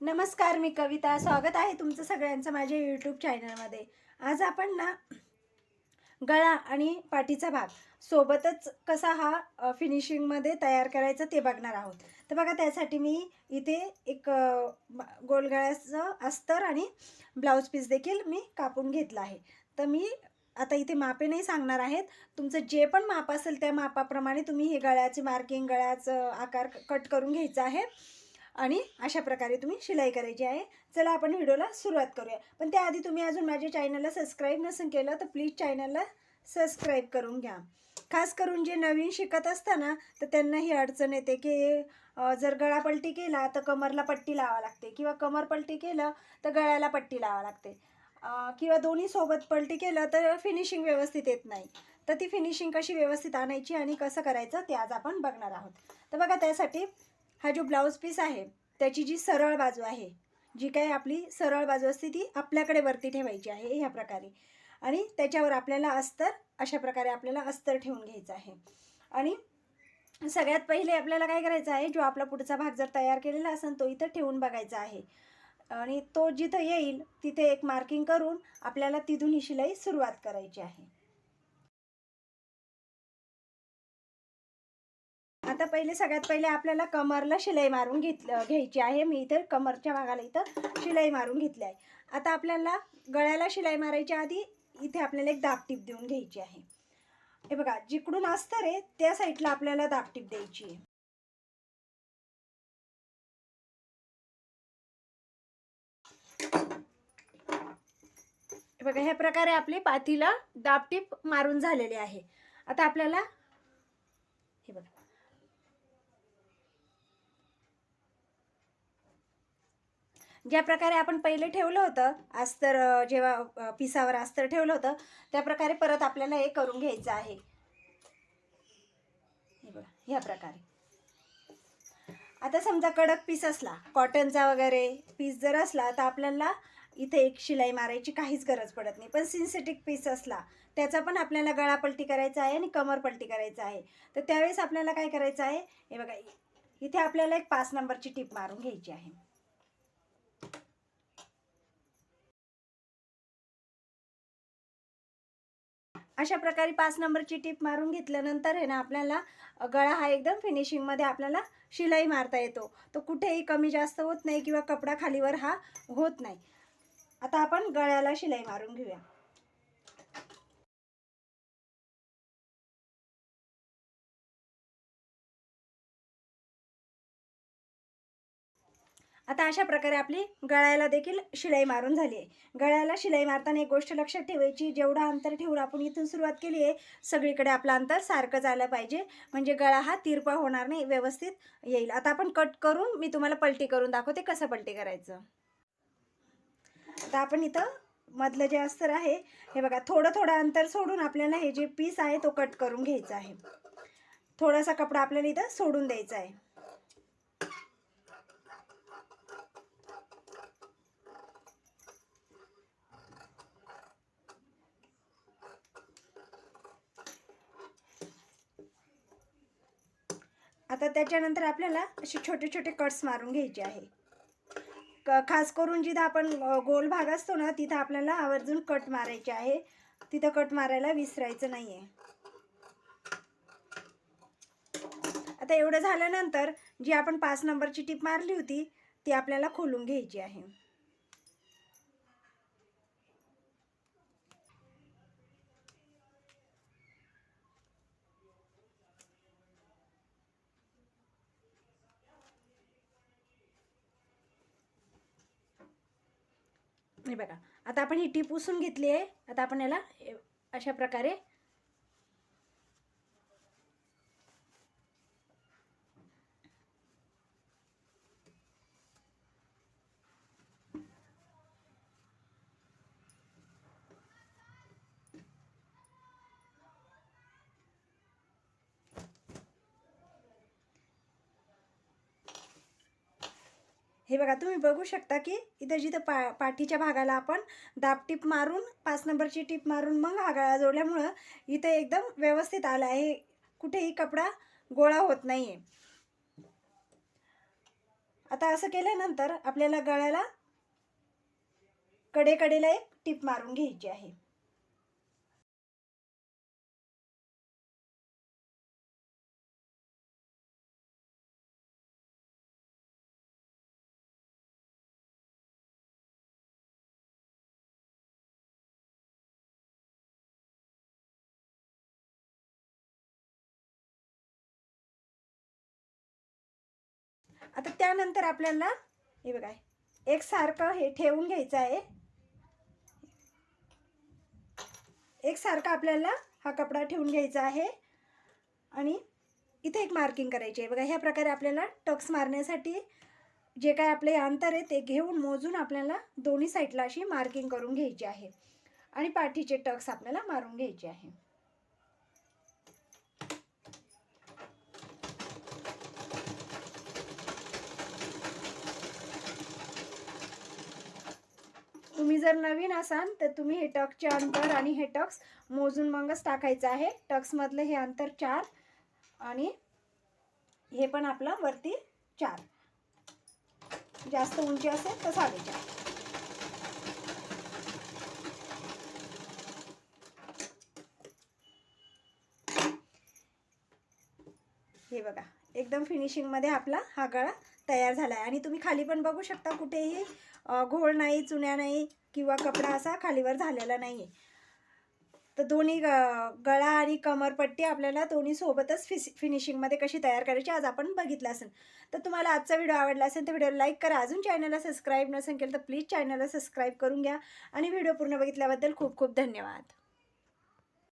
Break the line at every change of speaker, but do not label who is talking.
नमस्कार मी कविता. स्वागत आहे तुमचं सगळ्यांचं माझ्या यूट्यूब चॅनलमध्ये आज आपण ना गळा आणि पाठीचा भाग सोबतच कसा हा फिनिशिंगमध्ये तयार करायचा ते बघणार आहोत. तर बघा त्यासाठी मी इथे एक गोलगळ्याचं अस्तर आणि ब्लाऊज पीस देखील मी कापून घेतला आहे. तर मी आता इथे मापे नाही सांगणार आहेत. तुमचं जे पण माप असेल त्या मापाप्रमाणे तुम्ही हे गळ्याचे मार्किंग गळ्याचं आकार कट करून घ्यायचा आहे. आणि अशा प्रकारे तुम्ही शिलाई करायची आहे. चला आपण व्हिडिओला सुरुवात करूया. पण त्याआधी तुम्ही अजून माझ्या चॅनलला सबस्क्राईब नसेल केलं तर प्लीज चॅनलला सबस्क्राईब करून घ्या. खास करून जे नवीन शिकत असताना तर त्यांना ही अडचण येते की जर गळा पलटी केला तर कमरला पट्टी लावा लागते. किंवा कमर पलटी केलं तर गळ्याला पट्टी लावा लागते. किंवा दोन्ही सोबत पलटी केलं तर फिनिशिंग व्यवस्थित येत नाही. तर ती फिनिशिंग कशी व्यवस्थित आणायची आणि कसं करायचं ते आज आपण बघणार आहोत. तर बघा त्यासाठी हा जो ब्लाऊज पीस आहे त्याची जी सरळ बाजू आहे जी काही आपली सरळ बाजू असते ती आपल्याकडे वरती ठेवायची आहे ह्या प्रकारे. आणि त्याच्यावर आपल्याला अस्तर अशा प्रकारे आपल्याला अस्तर ठेवून घ्यायचं आहे. आणि सगळ्यात पहिले आपल्याला काय करायचं आहे जो आपला पुढचा भाग जर तयार केलेला असेल तो इथं ठेवून बघायचा आहे. आणि तो जिथं येईल तिथे एक मार्किंग करून आपल्याला तिथून ही शिलाई सुरुवात करायची आहे. आता पहिले सगळ्यात पहिले आपल्याला कमरला शिलाई मारून घेतलं घ्यायची आहे. मी इथं कमरच्या भागाला इथं शिलाई मारून घेतली आहे. आता आपल्याला गळ्याला शिलाई मारायच्या आधी इथे आपल्याला एक दाबटीप देऊन घ्यायची आहे. हे बघा जिकडून असतं रे त्या साईडला आपल्याला दाबटीप द्यायची आहे. हे बघा ह्या प्रकारे आपली पाथीला दाबटीप मारून झालेली आहे. आता आपल्याला हे बघा ज्या प्रकारे आपण पहिले ठेवलं होतं अस्तर जेव्हा पिसावर अस्तर ठेवलं होतं त्या प्रकारे परत आपल्याला हे करून घ्यायचं आहे. हे बघा ह्या प्रकारे. आता समजा कडक पीस असला कॉटनचा वगैरे पीस जर असला तर आपल्याला इथे एक शिलाई मारायची काहीच गरज पडत नाही. पण सिन्थेटिक पीस असला त्याचा पण आपल्याला गळा पलटी करायचा आहे आणि कमर पलटी करायचा आहे. तर त्यावेळेस आपल्याला काय करायचं आहे? हे बघा इथे आपल्याला एक पाच नंबरची टीप मारून घ्यायची आहे. अशा प्रकारे पाच नंबरची टीप मारून घेतल्यानंतर आहे ना आपल्याला गळा हा एकदम फिनिशिंगमध्ये आपल्याला शिलाई मारता येतो. तो कुठेही कमी जास्त होत नाही किंवा कपडा खालीवर हा होत नाही. आता आपण गळ्याला शिलाई मारून घेऊया. आता अशा प्रकारे आपली गळ्याला देखील शिलाई मारून झाली आहे. गळ्याला शिलाई मारताना एक गोष्ट लक्षात ठेवायची जेवढं अंतर ठेवून आपण इथून सुरुवात केली आहे सगळीकडे आपलं अंतर सारखं झालं पाहिजे. म्हणजे गळा हा तिरपा होणार नाही व्यवस्थित येईल. आता आपण कट करून मी तुम्हाला पलटी करून दाखवते कसं पलटी करायचं. आता आपण इथं मधलं जे अस्तर आहे हे बघा थोडं थोडं अंतर सोडून आपल्याला हे जे पीस आहे तो कट करून घ्यायचा आहे. थोडासा कपडा आपल्याला इथं सोडून द्यायचा आहे. आता त्याच्यानंतर आपल्याला असे छोटे छोटे कट्स मारून घ्यायचे आहे. क खास करून जिथं आपण गोल भाग असतो ना तिथं आपल्याला आवर्जून कट मारायचे आहे. तिथं कट मारायला विसरायचं नाही आहे आता एवढं झाल्यानंतर जी आपण पाच नंबरची टीप मारली होती ती आपल्याला खोलून घ्यायची आहे. हे बघा. आता आपण ही टीप पुसून घेतली आहे. आता आपण याला अशा प्रकारे हे बघा तुम्ही बघू शकता की इथं जिथं पा पाठीच्या भागाला आपण दाब टीप मारून पाच नंबरची टीप मारून मग हा गळा जोडल्यामुळं इथं एकदम व्यवस्थित आलं आहे. कुठेही कपडा गोळा होत नाही आहे आता असं केल्यानंतर आपल्याला गळ्याला कडेकडेला एक टीप मारून घ्यायची आहे. आता त्यानंतर आपल्याला हे बघा एकसारखं हे ठेवून घ्यायचं आहे. एकसारखा आपल्याला हा कपडा ठेवून घ्यायचा आहे. आणि इथे एक मार्किंग करायची आहे. बघा ह्या प्रकारे आपल्याला टक्स मारण्यासाठी जे काय आपले अंतर आहे ते घेऊन मोजून आपल्याला दोन्ही साईडला अशी मार्किंग करून घ्यायची आहे. आणि पाठीचे टक्स आपल्याला मारून घ्यायचे आहे तुम्ही जर नवीन असाल तर तुम्ही हे टक्सचे अंतर आणि हे टक्स मोजून मगच टाकायचं आहे. टक्समधलं हे अंतर चार आणि हे पण आपलं वरती चार. जास्त उंची असेल तर साडेचार. हे बघा एकदम फिनिशिंगमध्ये आपला हा गळा तयार झाला आहे आणि तुम्ही खाली पण बघू शकता कुठेही घोळ नाही चुन्या नाही किंवा कपडा असा खालीवर झालेला नाही आहे तर दोन्ही ग- गळा आणि कमरपट्टी आपल्याला दोन्ही सोबतच फिस फिनिशिंगमध्ये कशी तयार करायची आज आपण बघितलं असेल. तर तुम्हाला आजचा व्हिडिओ आवडला असेल तर व्हिडिओ लाईक करा. अजून चॅनलला सबस्क्राईब नसेल केलं तर प्लीज चॅनलला सबस्क्राईब करून घ्या. आणि व्हिडिओ पूर्ण बघितल्याबद्दल खूप खूप धन्यवाद.